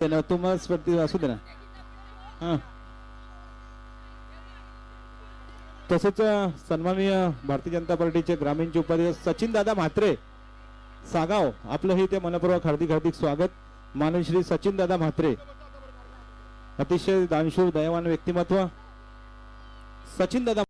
ते ना तुम्हाला स्पर्धी असू दे ना तसेच सन्माननीय भारतीय जनता पार्टीचे ग्रामीणचे उपाध्यक्ष सचिन दादा म्हात्रे सागाव आपलं हे ते मनपूर्वक हार्दिक हार्दिक स्वागत. मानव श्री सचिन दादा म्हात्रे. अतिशय दानशूर दयावान व्यक्तिमत्व. सचिन दादा